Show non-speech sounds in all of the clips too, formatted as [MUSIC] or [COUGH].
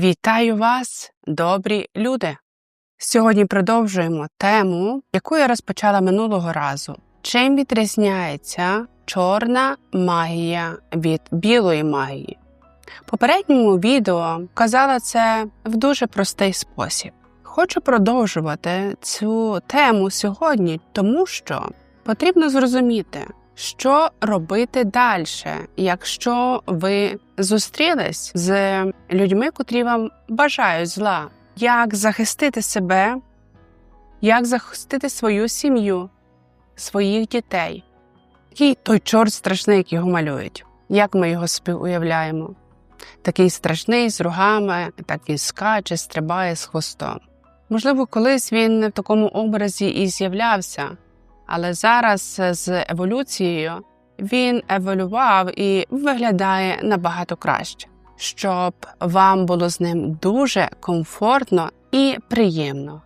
Вітаю вас, добрі люди! Сьогодні продовжуємо тему, яку я розпочала минулого разу. Чим відрізняється чорна магія від білої магії? В попередньому відео казала це в дуже простий спосіб. Хочу продовжувати цю тему сьогодні, тому що потрібно зрозуміти, що робити далі, якщо ви зустрілись з людьми, котрі вам бажають зла, як захистити себе, як захистити свою сім'ю, своїх дітей? Який той чорт страшний, як його малюють, як ми його собі уявляємо? Такий страшний з рогами, так і скаче, стрибає з хвостом. Можливо, колись він в такому образі і з'являвся, але зараз з еволюцією він еволював і виглядає набагато краще, щоб вам було з ним дуже комфортно і приємно.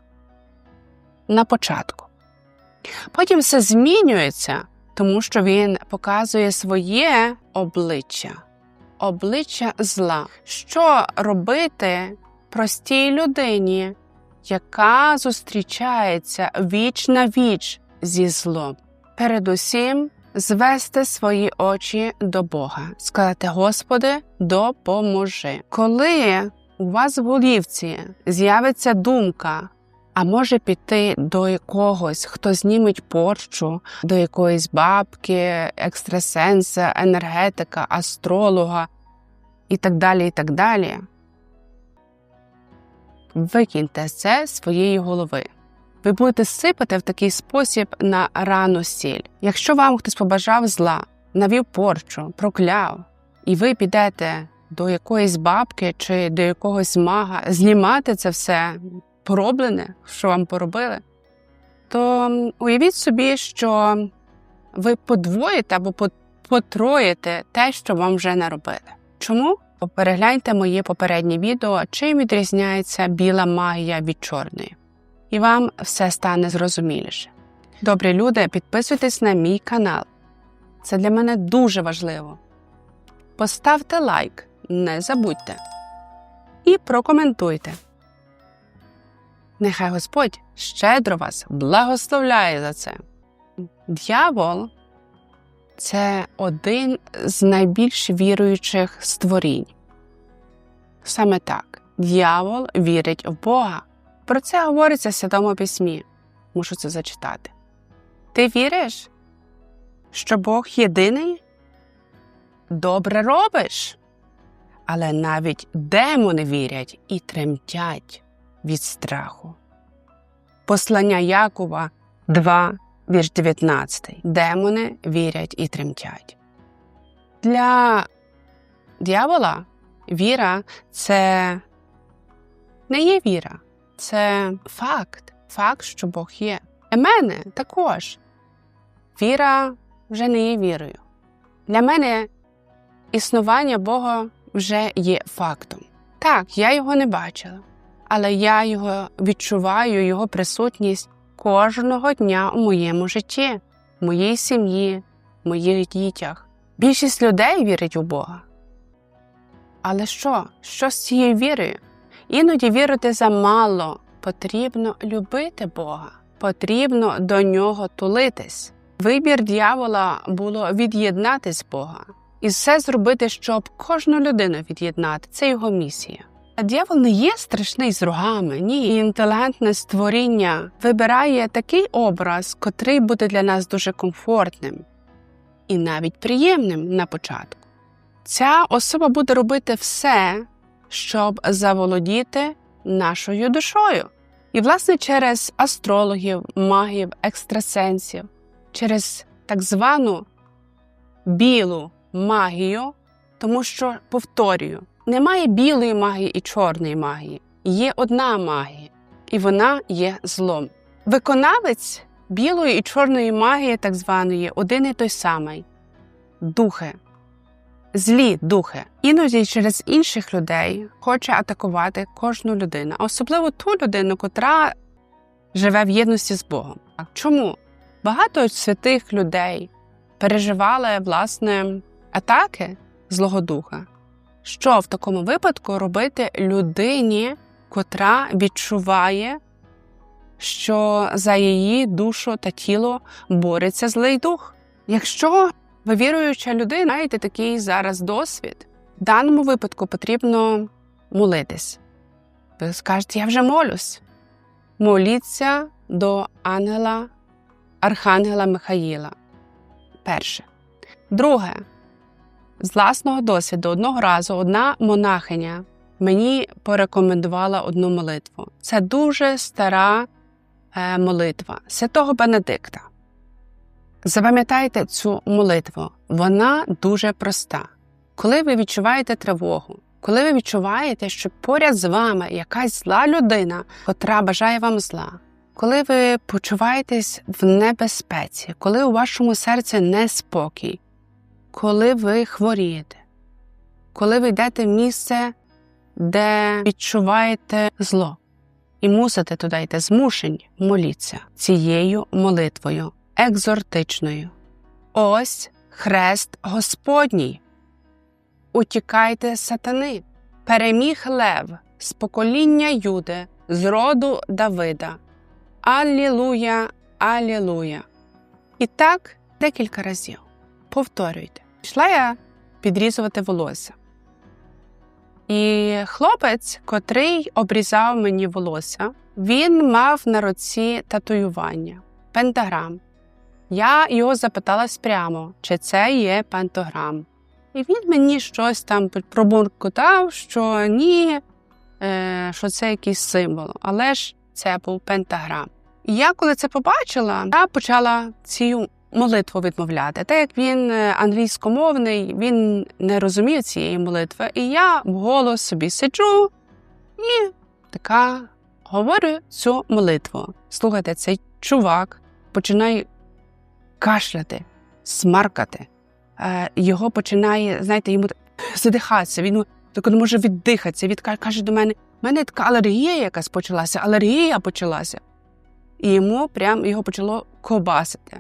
На початку. Потім все змінюється, тому що він показує своє обличчя, обличчя зла. Що робити простій людині, яка зустрічається віч на віч зі злом? Передусім звести свої очі до Бога, сказати: Господи, допоможи. Коли у вас в голівці з'явиться думка, а може піти до якогось, хто зніметь порчу, до якоїсь бабки, екстрасенса, енергетика, астролога і так далі, і так далі. Викиньте це з своєї голови. Ви будете сипати в такий спосіб на рану сіль. Якщо вам хтось побажав зла, навів порчу, прокляв, і ви підете до якоїсь бабки чи до якогось мага знімати це все пороблене, що вам поробили, то уявіть собі, що ви подвоїте або потроїте те, що вам вже наробили. Чому? Перегляньте моє попереднє відео, чим відрізняється біла магія від чорної і вам все стане зрозуміліше. Добрі люди, підписуйтесь на мій канал. Це для мене дуже важливо. Поставте лайк, не забудьте. І прокоментуйте. Нехай Господь щедро вас благословляє за це. Д'явол це один з найбільш віруючих створінь. Саме так, д'явол вірить в Бога. Про це говориться в Святому Письмі. Мушу це зачитати. Ти віриш, що Бог єдиний? Добре робиш. Але навіть демони вірять і тремтять від страху. Послання Якова 2, вірш 19. Демони вірять і тремтять. Для дьявола віра це не є віра це факт, факт, що Бог є. Для мене також віра вже не є вірою. Для мене існування Бога вже є фактом. Так, я його не бачила, але я його відчуваю, його присутність кожного дня у моєму житті, в моїй сім'ї, в моїх дітях. Більшість людей вірить у Бога. Але що? Що з цією вірою? Іноді вірити замало. Потрібно любити Бога, потрібно до нього тулитись. Вибір дьявола було від'єднатись з Бога і все зробити, щоб кожну людину від'єднати. Це його місія. А дьявол не є страшний з рогами, ні, і інтелігентне створіння вибирає такий образ, котрий буде для нас дуже комфортним і навіть приємним на початку. Ця особа буде робити все, щоб заволодіти нашою душою. І, власне, через астрологів, магів, екстрасенсів, через так звану білу магію, тому що, повторюю, немає білої магії і чорної магії, є одна магія, і вона є злом. Виконавець білої і чорної магії, так званої, один і той самий духи злі духи. Іноді через інших людей хоче атакувати кожну людину, особливо ту людину, котра живе в єдності з Богом. Чому? Багато святих людей переживали власне атаки Злого Духа. Що в такому випадку робити людині, котра відчуває, що за її душу та тіло бореться злий дух? Якщо ви віруюча людина, маєте такий зараз досвід, в даному випадку потрібно молитись. Ви скажете, я вже молюсь. Моліться до ангела, Архангела Михаїла. Перше. Друге, з власного досвіду, одного разу одна монахиня мені порекомендувала одну молитву. Це дуже стара е, молитва святого Бенедикта. Запам'ятайте цю молитву, вона дуже проста. Коли ви відчуваєте тривогу, коли ви відчуваєте, що поряд з вами якась зла людина, котра бажає вам зла, коли ви почуваєтесь в небезпеці, коли у вашому серці неспокій, коли ви хворієте, коли ви йдете в місце, де відчуваєте зло, і мусите туди йти змушені, моліться цією молитвою, екзортичною. Ось хрест Господній. Утікайте сатани, переміг лев з покоління Юди, з роду Давида. Аллілуя, Аллілуя. І так декілька разів. Повторюйте. Пішла я підрізувати волосся. І хлопець, котрий обрізав мені волосся, він мав на руці татуювання, пентаграм. Я його запитала прямо, чи це є пентаграм. І він мені щось там пробуркотав, що ні, е, що це якийсь символ, але ж це був пентаграм. І я, коли це побачила, я почала цю молитву відмовляти. Так як він е, англійськомовний, він не розумів цієї молитви, і я вголос собі сиджу і така говорю цю молитву. Слухайте, цей чувак починає кашляти, смаркати. Е, його починає, знаєте, йому задихатися, він так не може віддихатися. Він каже до мене: в мене така алергія якась почалася, алергія почалася. І йому прям його почало кобасити.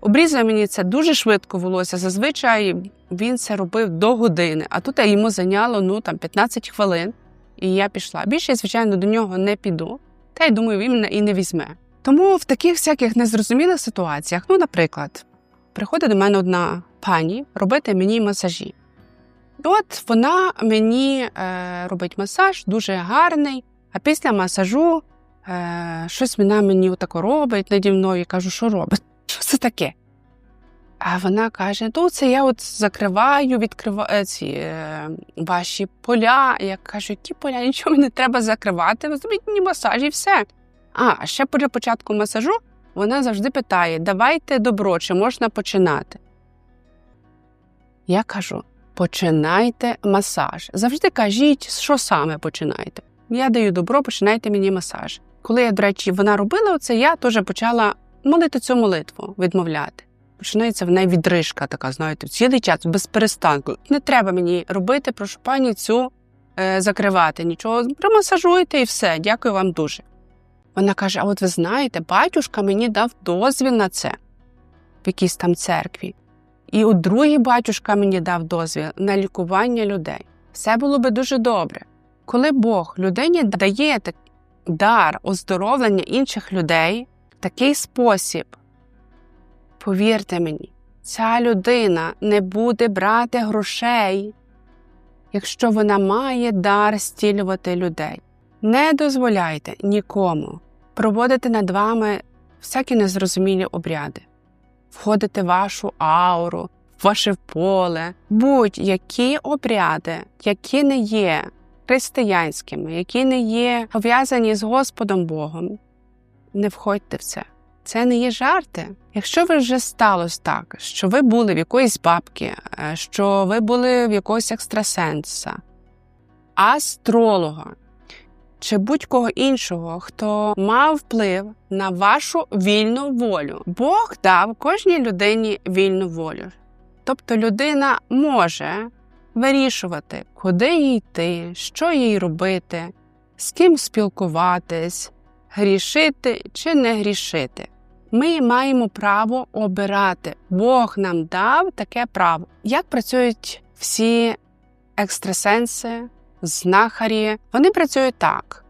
Обрізав мені це дуже швидко волосся. Зазвичай він це робив до години, а тут йому зайняло ну, там, 15 хвилин, і я пішла. Більше, я, звичайно, до нього не піду, та й думаю, він мене і не візьме. Тому в таких всяких незрозумілих ситуаціях, ну, наприклад, приходить до мене одна пані робити мені масажі. От вона мені е, робить масаж, дуже гарний, а після масажу е, щось вона мені отако робить наді мною і кажу, що робить? [LAUGHS] Що це таке? А вона каже: ну, це я от закриваю, відкриваю ці е, ваші поля. Я кажу, які поля? Нічого не треба закривати, ви зробіть мені масаж і все. А ще для початку масажу вона завжди питає: давайте добро, чи можна починати? Я кажу: починайте масаж. Завжди кажіть, що саме починайте. Я даю добро, починайте мені масаж. Коли я, до речі, вона робила це, я теж почала молити цю молитву, відмовляти. Починається в неї відрижка, така, знаєте, цілий час без перестанку. Не треба мені робити, прошу пані, цю е, закривати. Нічого, промасажуйте і все. Дякую вам дуже. Вона каже: А от ви знаєте, батюшка мені дав дозвіл на це в якійсь там церкві. І от другий батюшка мені дав дозвіл на лікування людей. Все було би дуже добре. Коли Бог людині дає дар оздоровлення інших людей в такий спосіб, повірте мені, ця людина не буде брати грошей, якщо вона має дар стілювати людей. Не дозволяйте нікому проводити над вами всякі незрозумілі обряди, входити в вашу ауру, в ваше поле, будь-які обряди, які не є християнськими, які не є пов'язані з Господом Богом, не входьте в це. Це не є жарти. Якщо ви вже сталося так, що ви були в якоїсь бабки, е, що ви були в якогось екстрасенса, астролога чи будь-кого іншого, хто мав вплив на вашу вільну волю, Бог дав кожній людині вільну волю. Тобто людина може вирішувати, куди їй йти, що їй робити, з ким спілкуватись, грішити чи не грішити. Ми маємо право обирати. Бог нам дав таке право. Як працюють всі екстрасенси, знахарі, вони працюють так,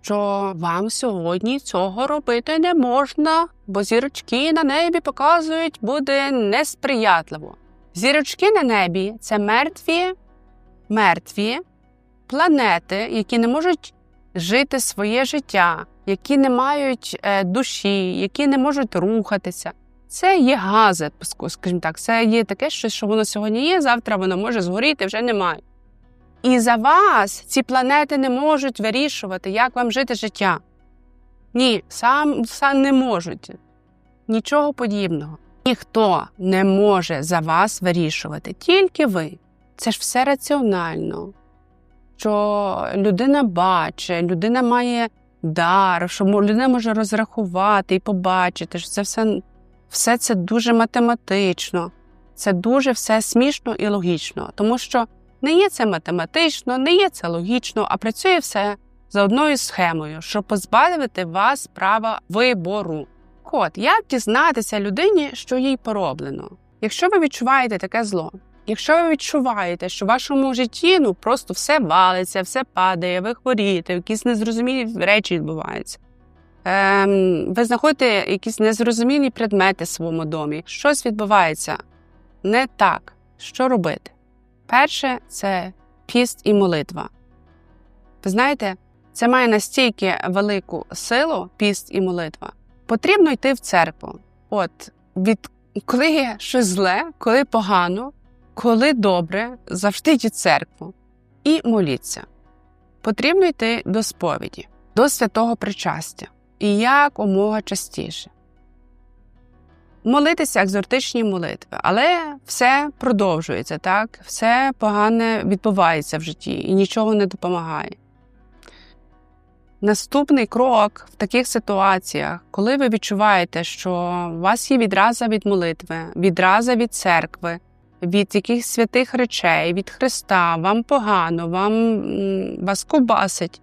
що вам сьогодні цього робити не можна, бо зірочки на небі показують, буде несприятливо. Зірочки на небі це мертві, мертві планети, які не можуть жити своє життя, які не мають е, душі, які не можуть рухатися. Це є гази, скажімо так, це є таке щось, що воно сьогодні є, завтра воно може згоріти, вже немає. І за вас ці планети не можуть вирішувати, як вам жити життя. Ні, сам, сам не можуть. Нічого подібного. Ніхто не може за вас вирішувати, тільки ви. Це ж все раціонально. Що людина бачить, людина має дар, що людина може розрахувати і побачити, що це все все це дуже математично, це дуже все смішно і логічно, тому що не є це математично, не є це логічно, а працює все за одною схемою, щоб позбавити вас права вибору. От, як дізнатися людині, що їй пороблено? Якщо ви відчуваєте таке зло, якщо ви відчуваєте, що в вашому житті ну просто все валиться, все падає, ви хворієте, якісь незрозумілі речі відбуваються, ем, ви знаходите якісь незрозумілі предмети в своєму домі, щось відбувається не так, що робити? Перше це піст і молитва. Ви знаєте, це має настільки велику силу, піст і молитва. Потрібно йти в церкву. От від коли є щось зле, коли погано, коли добре, завжди йти в церкву і моліться. Потрібно йти до сповіді, до святого причастя і якомога частіше. Молитися екзортичні молитви, але все продовжується, так? все погане відбувається в житті і нічого не допомагає. Наступний крок в таких ситуаціях, коли ви відчуваєте, що у вас є відраза від молитви, відраза від церкви, від якихось святих речей, від Христа, вам погано, вам вас кубасить,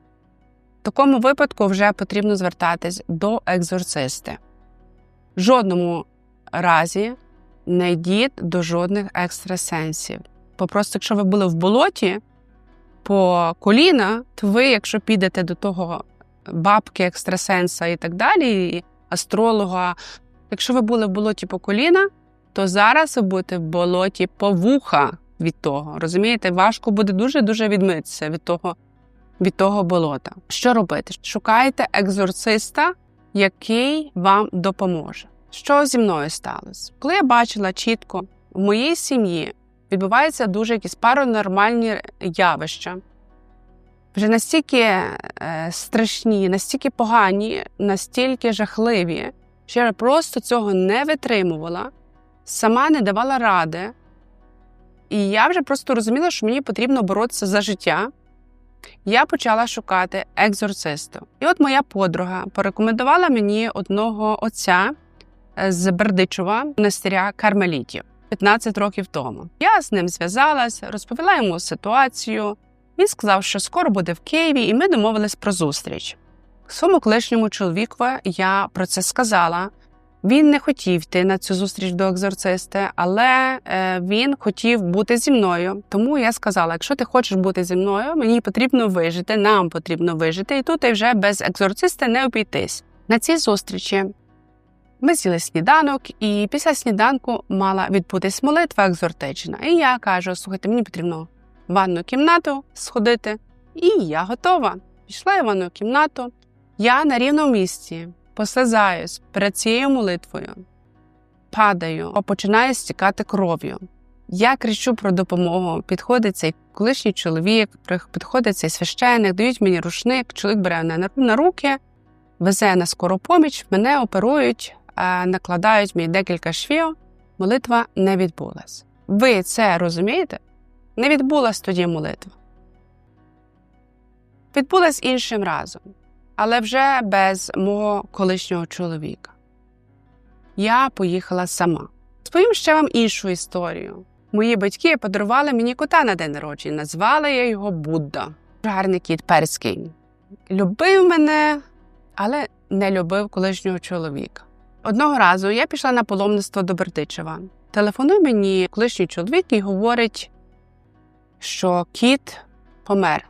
в такому випадку вже потрібно звертатись до екзорциста. Жодному разі не йдіть до жодних екстрасенсів. Бо просто, якщо ви були в болоті по коліна, то ви, якщо підете до того бабки, екстрасенса і так далі, і астролога, якщо ви були в болоті по коліна, то зараз ви будете в болоті по вуха від того. Розумієте, важко буде дуже-дуже відмитися від того від того болота. Що робити? Шукайте екзорциста, який вам допоможе. Що зі мною сталося? Коли я бачила чітко, в моїй сім'ї відбуваються дуже якісь паранормальні явища, вже настільки е, страшні, настільки погані, настільки жахливі, що я просто цього не витримувала, сама не давала ради. І я вже просто розуміла, що мені потрібно боротися за життя. Я почала шукати екзорцисту. І от моя подруга порекомендувала мені одного отця з Бердичова монастиря Кармелітів 15 років тому. Я з ним зв'язалась, розповіла йому ситуацію. Він сказав, що скоро буде в Києві, і ми домовились про зустріч. Своєму колишньому чоловіку я про це сказала. Він не хотів йти на цю зустріч до екзорциста, але е, він хотів бути зі мною. Тому я сказала: якщо ти хочеш бути зі мною, мені потрібно вижити, нам потрібно вижити, і тут і вже без екзорциста не обійтись. На цій зустрічі ми з'їли сніданок, і після сніданку мала відбутись молитва екзортична. І я кажу: слухайте, мені потрібно в ванну кімнату сходити, і я готова. Пішла я в ванну кімнату. Я на рівному місці послизаюсь перед цією молитвою, падаю, починаю стікати кров'ю. Я кричу про допомогу. Підходить цей колишній чоловік, підходить цей священник, дають мені рушник, чоловік бере мене на руки, везе на скору поміч, мене оперують, накладають мені декілька швів. Молитва не відбулась. Ви це розумієте? Не відбулась тоді молитва. Відбулась іншим разом але вже без мого колишнього чоловіка. Я поїхала сама. Сповім ще вам іншу історію. Мої батьки подарували мені кота на день народження, назвала я його Будда. Гарний кіт перський. Любив мене, але не любив колишнього чоловіка. Одного разу я пішла на паломництво до Бердичева. Телефонує мені колишній чоловік і говорить: що кіт помер.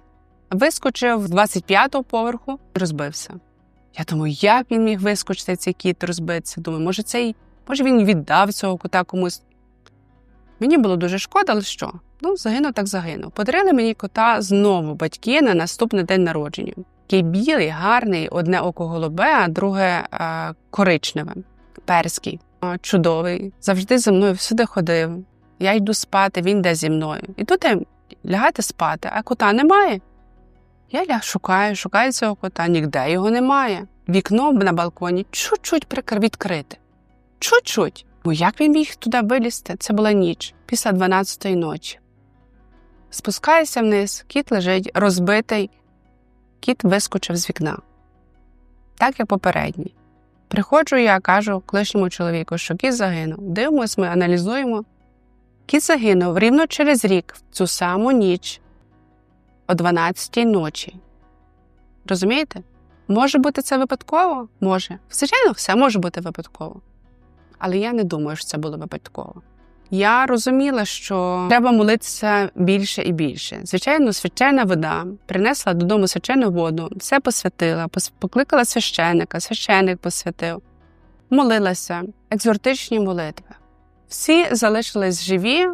Вискочив з 25-го поверху і розбився. Я думаю, як він міг вискочити, цей кіт розбитися. Думаю, може, цей, може він віддав цього кота комусь. Мені було дуже шкода, але що? Ну, загинув, так загинув. Подарили мені кота знову батьки на наступний день народження. Такий білий, гарний, одне око голубе, а друге е, коричневе, перський, Е, чудовий. Завжди за мною всюди ходив. Я йду спати, він йде зі мною. І тут я лягати спати, а кота немає. Я ляг шукаю, шукаю цього кота, ніде його немає. Вікно на балконі чуть-чуть прикр- відкрите. Чуть-чуть. Ну як він міг туди вилізти? Це була ніч, після 12-ї ночі. Спускаюся вниз, кіт лежить розбитий, кіт вискочив з вікна. Так як попередній. Приходжу я, кажу колишньому чоловіку, що кіт загинув. Дивимось, ми аналізуємо. Кіт загинув рівно через рік, в цю саму ніч, о 12-й ночі. Розумієте? Може бути це випадково? Може. Звичайно, все може бути випадково. Але я не думаю, що це було випадково. Я розуміла, що треба молитися більше і більше. Звичайно, священна вода принесла додому священну воду, все посвятила, пос- покликала священника, священник посвятив, молилася, екзортичні молитви. Всі залишились живі,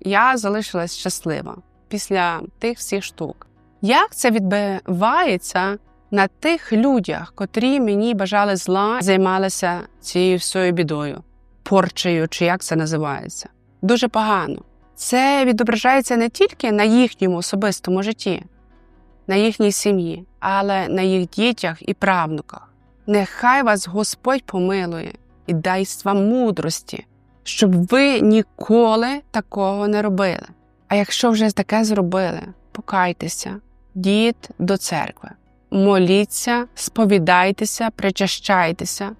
я залишилась щаслива після тих всіх штук. Як це відбивається на тих людях, котрі мені бажали зла, займалися цією всією бідою, порчею, чи як це називається? Дуже погано. Це відображається не тільки на їхньому особистому житті, на їхній сім'ї, але на їх дітях і правнуках. Нехай вас Господь помилує і дасть вам мудрості, щоб ви ніколи такого не робили. А якщо вже таке зробили, покайтеся, діть до церкви, моліться, сповідайтеся, причащайтеся,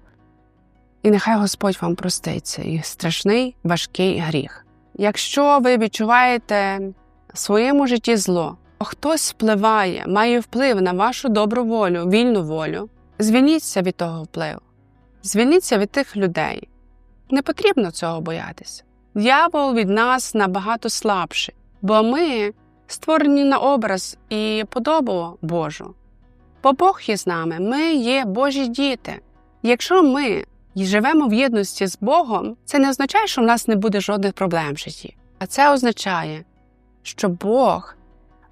і нехай Господь вам простить цей страшний важкий гріх. Якщо ви відчуваєте в своєму житті зло, хтось впливає, має вплив на вашу добру волю, вільну волю, звільніться від того впливу, звільніться від тих людей. Не потрібно цього боятися. Д'явол від нас набагато слабший, бо ми створені на образ і подобу Божу. Бо Бог є з нами, ми є Божі діти. Якщо ми живемо в єдності з Богом, це не означає, що в нас не буде жодних проблем в житті. А це означає, що Бог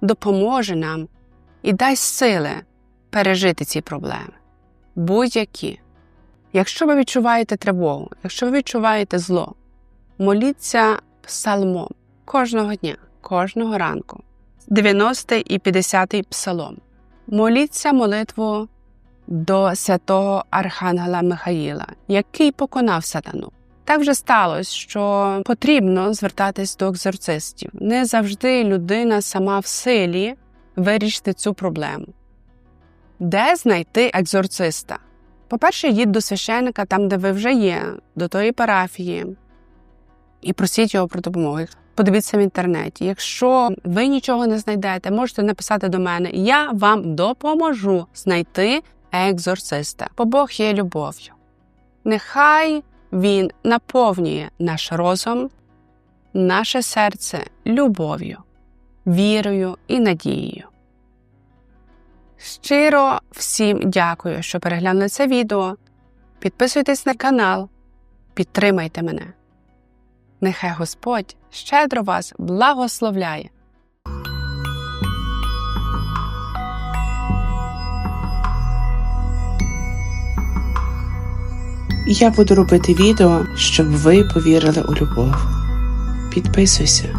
допоможе нам і дасть сили пережити ці проблеми. Будь-які. Якщо ви відчуваєте тривогу, якщо ви відчуваєте зло, моліться псалмом кожного дня, кожного ранку. 90 і 50 псалом. Моліться молитву до святого Архангела Михаїла, який поконав сатану. Так вже сталося, що потрібно звертатись до екзорцистів. Не завжди людина сама в силі вирішити цю проблему. Де знайти екзорциста? По-перше, йдіть до священника там, де ви вже є, до тої парафії, і просіть його про допомогу. Подивіться в інтернеті. Якщо ви нічого не знайдете, можете написати до мене. Я вам допоможу знайти екзорциста. Бо Бог є любов'ю. Нехай Він наповнює наш розум, наше серце любов'ю, вірою і надією. Щиро всім дякую, що переглянули це відео. Підписуйтесь на канал, підтримайте мене. Нехай Господь щедро вас благословляє. Я буду робити відео, щоб ви повірили у любов. Підписуйся.